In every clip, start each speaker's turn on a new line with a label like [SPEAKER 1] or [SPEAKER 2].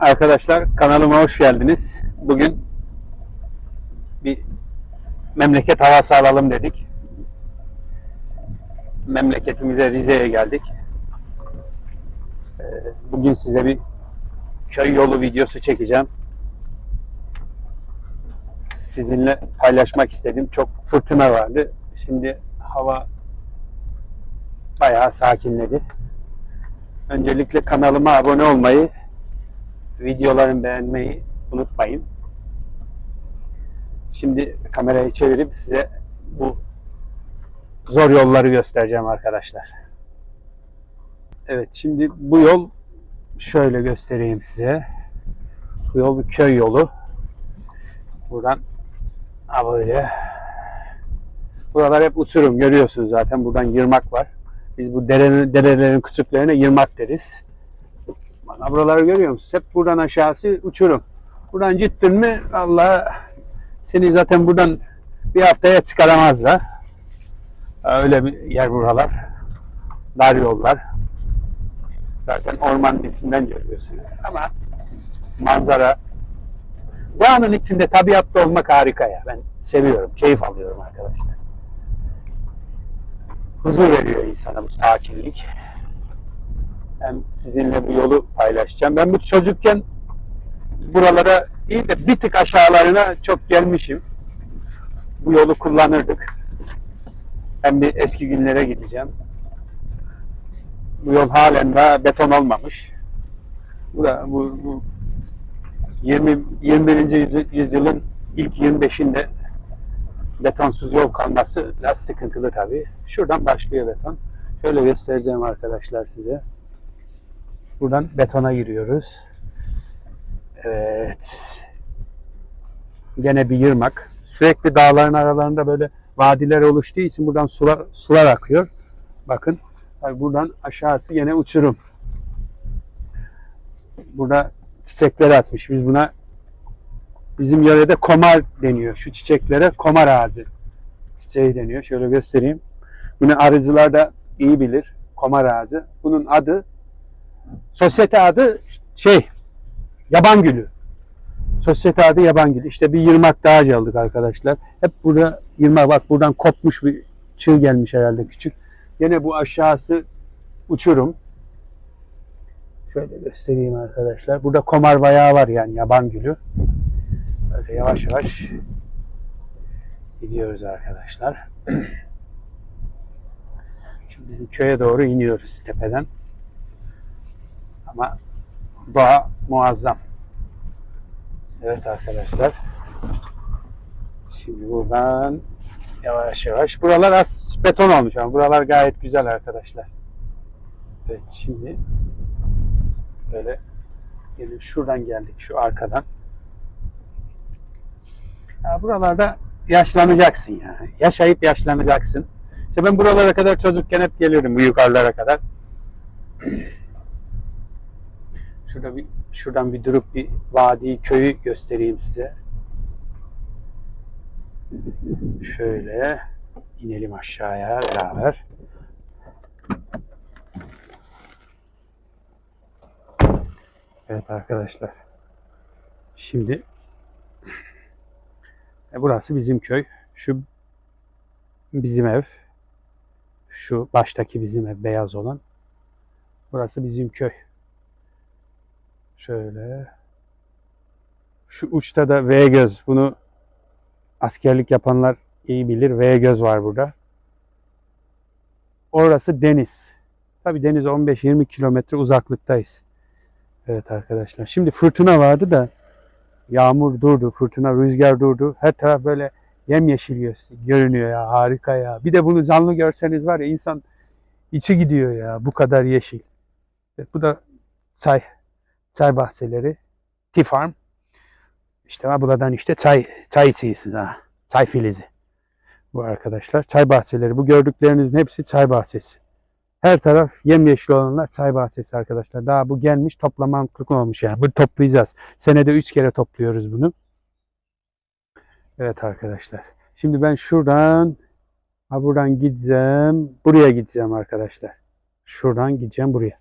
[SPEAKER 1] Arkadaşlar kanalıma hoş geldiniz. Bugün bir memleket havası alalım dedik. Memleketimize Rize'ye geldik. Ee, Bugün size bir köy yolu videosu çekeceğim. Sizinle paylaşmak istedim. Çok fırtına vardı. Şimdi hava bayağı sakinledi. Öncelikle kanalıma abone olmayı, videolarımı beğenmeyi unutmayın. Şimdi kamerayı çevirip size bu zor yolları göstereceğim arkadaşlar. Evet şimdi bu yol şöyle göstereyim size. Bu yol bir köy yolu. Buradan ha böyle Buralar hep uçurum görüyorsunuz zaten buradan yırmak var. Biz bu derenin, derelerin küçüklerine yırmak deriz. Bana buraları görüyor musunuz? Hep buradan aşağısı uçurum. Buradan gittin mi Allah seni zaten buradan bir haftaya çıkaramazlar. Öyle bir yer buralar. Dar yollar. Zaten ormanın içinden görüyorsunuz. Ama manzara doğanın içinde tabiatta olmak harika ya. Ben seviyorum, keyif alıyorum arkadaşlar. Huzur veriyor insana bu sakinlik. Hem sizinle bu yolu paylaşacağım. Ben bu çocukken buralara değil de bir tık aşağılarına çok gelmişim. Bu yolu kullanırdık. Ben bir eski günlere gideceğim. Bu yol halen daha beton olmamış. Bu da bu, bu 20 21. yüzy- yüzyılın ilk 25'inde betonsuz yol kalması biraz sıkıntılı tabii. Şuradan başlıyor beton. Şöyle göstereceğim arkadaşlar size. Buradan betona giriyoruz. Evet. Gene bir yırmak. Sürekli dağların aralarında böyle vadiler oluştuğu için buradan sular sular akıyor. Bakın. Buradan aşağısı gene uçurum. Burada çiçekler açmış. Biz buna bizim yörede komar deniyor. Şu çiçeklere komar ağacı çiçeği deniyor. Şöyle göstereyim. Bunu arıcılar da iyi bilir. Komar ağacı. Bunun adı sosyete adı şey yaban gülü. Sosyete adı yaban gülü. İşte bir yırmak daha aldık arkadaşlar. Hep burada yırmak bak buradan kopmuş bir çığ gelmiş herhalde küçük. Yine bu aşağısı uçurum. Şöyle göstereyim arkadaşlar. Burada komar bayağı var yani yaban gülü. Böyle yavaş yavaş gidiyoruz arkadaşlar. Şimdi bizim köye doğru iniyoruz tepeden. Ama doğa muazzam. Evet arkadaşlar. Şimdi buradan yavaş yavaş. Buralar az beton olmuş ama buralar gayet güzel arkadaşlar. Evet şimdi böyle gelip şuradan geldik şu arkadan. Ya buralarda yaşlanacaksın ya. Yaşayıp yaşlanacaksın. İşte ben buralara kadar çocukken hep gelirdim bu yukarılara kadar. Şurada bir şuradan bir durup bir vadi köyü göstereyim size. Şöyle inelim aşağıya beraber. Evet arkadaşlar. Şimdi e, burası bizim köy. Şu bizim ev. Şu baştaki bizim ev beyaz olan. Burası bizim köy. Şöyle. Şu uçta da V göz. Bunu askerlik yapanlar iyi bilir. V göz var burada. Orası deniz. Tabi deniz 15-20 kilometre uzaklıktayız. Evet arkadaşlar. Şimdi fırtına vardı da yağmur durdu, fırtına, rüzgar durdu. Her taraf böyle yemyeşil gö- görünüyor ya. Harika ya. Bir de bunu canlı görseniz var ya insan içi gidiyor ya. Bu kadar yeşil. Evet, bu da çay çay bahçeleri. Tea Farm. İşte ha, buradan işte çay çay içiyorsunuz ha. Çay filizi. Bu arkadaşlar. Çay bahçeleri. Bu gördüklerinizin hepsi çay bahçesi. Her taraf yemyeşil olanlar çay bahçesi arkadaşlar. Daha bu gelmiş toplamaklık olmuş yani. Bu toplayacağız. Senede üç kere topluyoruz bunu. Evet arkadaşlar. Şimdi ben şuradan ha buradan gideceğim. Buraya gideceğim arkadaşlar. Şuradan gideceğim buraya.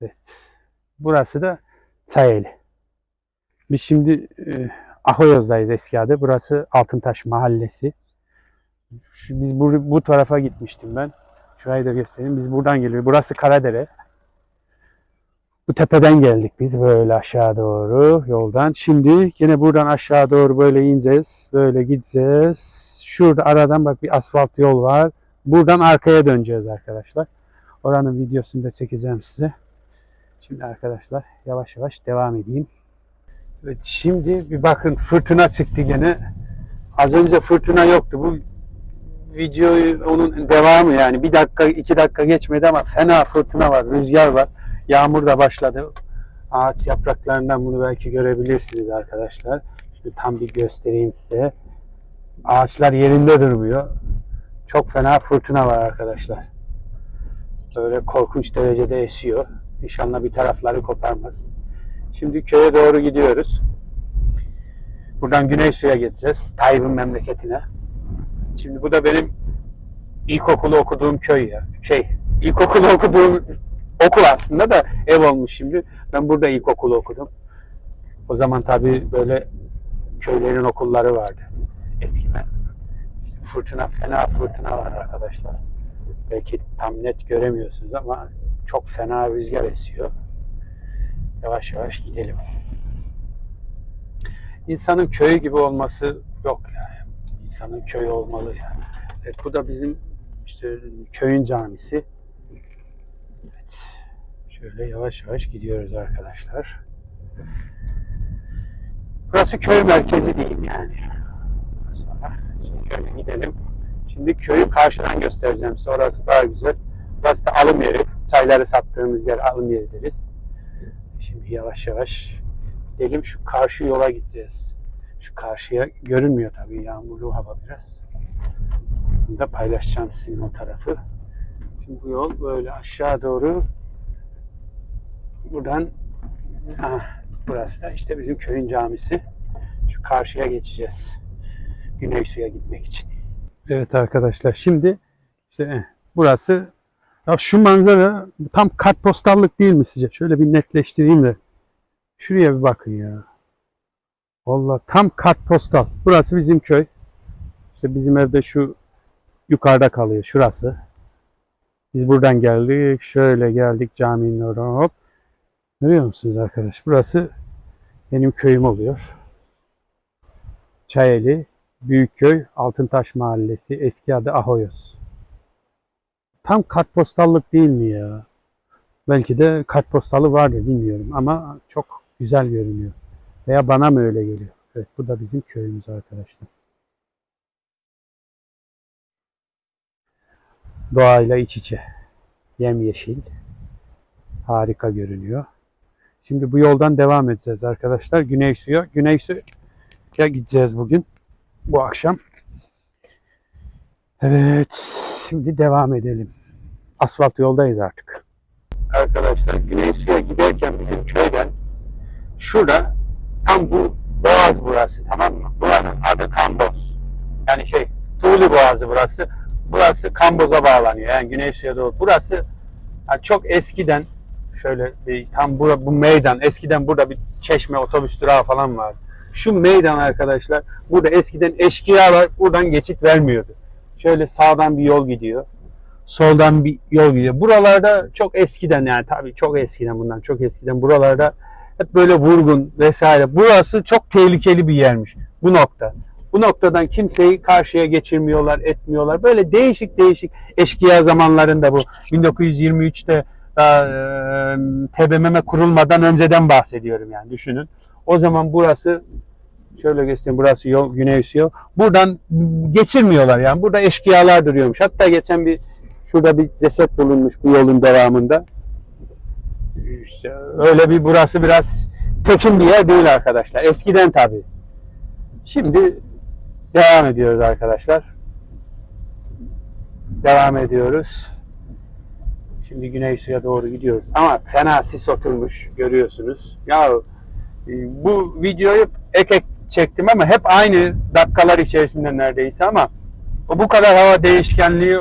[SPEAKER 1] Evet. Burası da Çayeli. Biz şimdi e, Ahoyoz'dayız eski adı. Burası Altıntaş Mahallesi. Biz bu, bu tarafa gitmiştim ben. Şurayı da göstereyim. Biz buradan geliyoruz. Burası Karadere. Bu tepeden geldik biz böyle aşağı doğru yoldan. Şimdi yine buradan aşağı doğru böyle ineceğiz. Böyle gideceğiz. Şurada aradan bak bir asfalt yol var. Buradan arkaya döneceğiz arkadaşlar. Oranın videosunu da çekeceğim size. Şimdi arkadaşlar yavaş yavaş devam edeyim. Evet, şimdi bir bakın fırtına çıktı gene. Az önce fırtına yoktu. Bu videoyu onun devamı yani bir dakika iki dakika geçmedi ama fena fırtına var, rüzgar var. Yağmur da başladı. Ağaç yapraklarından bunu belki görebilirsiniz arkadaşlar. Şimdi tam bir göstereyim size. Ağaçlar yerinde durmuyor. Çok fena fırtına var arkadaşlar. Böyle korkunç derecede esiyor. İnşallah bir tarafları koparmaz. Şimdi köye doğru gidiyoruz. Buradan Güneysu'ya gideceğiz. Tayyip'in memleketine. Şimdi bu da benim ilkokulu okuduğum köy ya. Şey, ilkokulu okuduğum okul aslında da ev olmuş şimdi. Ben burada ilkokulu okudum. O zaman tabii böyle köylerin okulları vardı. Eskiden. İşte fırtına, fena fırtına var arkadaşlar. Belki tam net göremiyorsunuz ama çok fena rüzgar esiyor. Yavaş yavaş gidelim. İnsanın köyü gibi olması yok yani. İnsanın köyü olmalı yani. Evet, bu da bizim işte köyün camisi. Evet. Şöyle yavaş yavaş gidiyoruz arkadaşlar. Burası köy merkezi diyeyim yani. Sonra şöyle gidelim. Şimdi köyü karşıdan göstereceğim size. Orası daha güzel. Burası da alım yeri. Çayları sattığımız yer alım yeri deriz. Şimdi yavaş yavaş gidelim. Şu karşı yola gideceğiz. Şu karşıya görünmüyor tabii. Yağmurlu hava biraz. Bunu da paylaşacağım sizin o tarafı. Şimdi bu yol böyle aşağı doğru buradan ah, burası da işte bizim köyün camisi. Şu karşıya geçeceğiz. Güney suya gitmek için. Evet arkadaşlar şimdi işte eh, burası ya şu manzara tam kartpostallık değil mi sizce? Şöyle bir netleştireyim de. Şuraya bir bakın ya. Vallahi tam kartpostal. Burası bizim köy. İşte bizim evde şu yukarıda kalıyor. Şurası. Biz buradan geldik. Şöyle geldik caminin oradan hop. Görüyor musunuz arkadaş? Burası benim köyüm oluyor. Çayeli, Büyükköy, Altıntaş Mahallesi, eski adı Ahoyos. Tam kartpostallık değil mi ya? Belki de kartpostalı vardır bilmiyorum ama çok güzel görünüyor. Veya bana mı öyle geliyor? Evet bu da bizim köyümüz arkadaşlar. Doğayla iç içe. Yemyeşil. Harika görünüyor. Şimdi bu yoldan devam edeceğiz arkadaşlar. Güney suya. Güney suya gideceğiz bugün. Bu akşam. Evet. Şimdi devam edelim. Asfalt yoldayız artık. Arkadaşlar Güney suya giderken bizim köyden şurada tam bu boğaz burası tamam mı? Buranın adı Kamboz. Yani şey Tuğlu Boğazı burası. Burası Kamboz'a bağlanıyor. Yani Güney suya doğru. Burası yani çok eskiden şöyle bir tam bura, bu meydan eskiden burada bir çeşme otobüs durağı falan vardı. Şu meydan arkadaşlar burada eskiden eşkıyalar buradan geçit vermiyordu. Şöyle sağdan bir yol gidiyor. Soldan bir yol gidiyor. Buralarda çok eskiden yani tabii çok eskiden bundan çok eskiden buralarda hep böyle vurgun vesaire. Burası çok tehlikeli bir yermiş bu nokta. Bu noktadan kimseyi karşıya geçirmiyorlar, etmiyorlar. Böyle değişik değişik eşkıya zamanlarında bu 1923'te daha, e, TBMM kurulmadan önceden bahsediyorum yani düşünün. O zaman burası şöyle göstereyim burası yol güney yol. Buradan geçirmiyorlar yani. Burada eşkıyalar duruyormuş. Hatta geçen bir şurada bir ceset bulunmuş bu yolun devamında. İşte öyle bir burası biraz tekin bir yer değil arkadaşlar. Eskiden tabii. Şimdi devam ediyoruz arkadaşlar. Devam ediyoruz. Şimdi güney suya doğru gidiyoruz. Ama fena sis oturmuş görüyorsunuz. Ya e, bu videoyu ek ek çektim ama hep aynı dakikalar içerisinde neredeyse ama bu kadar hava değişkenliği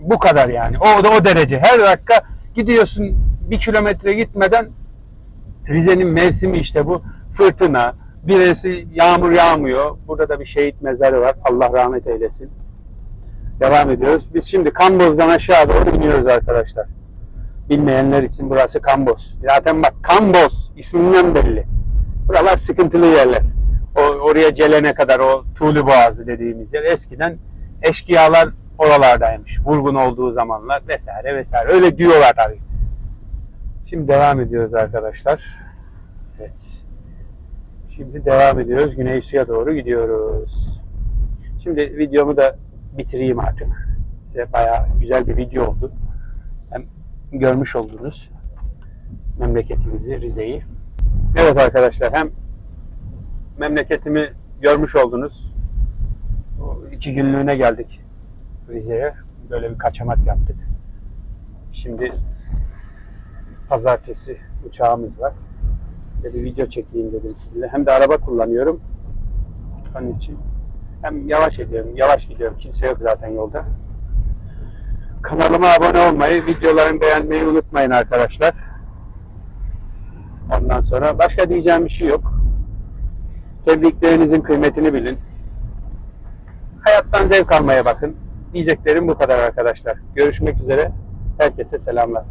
[SPEAKER 1] bu kadar yani. O da o derece. Her dakika gidiyorsun bir kilometre gitmeden Rize'nin mevsimi işte bu. Fırtına, birisi yağmur yağmıyor. Burada da bir şehit mezarı var. Allah rahmet eylesin. Devam ediyoruz. Biz şimdi Kamboz'dan aşağı doğru iniyoruz arkadaşlar. Bilmeyenler için burası Kamboz. Zaten bak Kamboz isminden belli. Buralar sıkıntılı yerler. O, oraya gelene kadar o Tuğlu Boğazı dediğimiz yer eskiden eşkıyalar oralardaymış. Vurgun olduğu zamanlar vesaire vesaire. Öyle diyorlar tabii. Şimdi devam ediyoruz arkadaşlar. Evet. Şimdi devam ediyoruz. Güney suya doğru gidiyoruz. Şimdi videomu da bitireyim artık. Size bayağı güzel bir video oldu. Hem görmüş oldunuz memleketimizi, Rize'yi. Evet arkadaşlar hem memleketimi görmüş oldunuz. İki günlüğüne geldik Rize'ye. Böyle bir kaçamak yaptık. Şimdi pazartesi uçağımız var. Böyle bir video çekeyim dedim sizinle. Hem de araba kullanıyorum. Onun için. Hem yavaş ediyorum, yavaş gidiyorum. Kimse yok zaten yolda. Kanalıma abone olmayı, videolarımı beğenmeyi unutmayın arkadaşlar. Ondan sonra başka diyeceğim bir şey yok. Sevdiklerinizin kıymetini bilin. Hayattan zevk almaya bakın. Diyeceklerim bu kadar arkadaşlar. Görüşmek üzere. Herkese selamlar.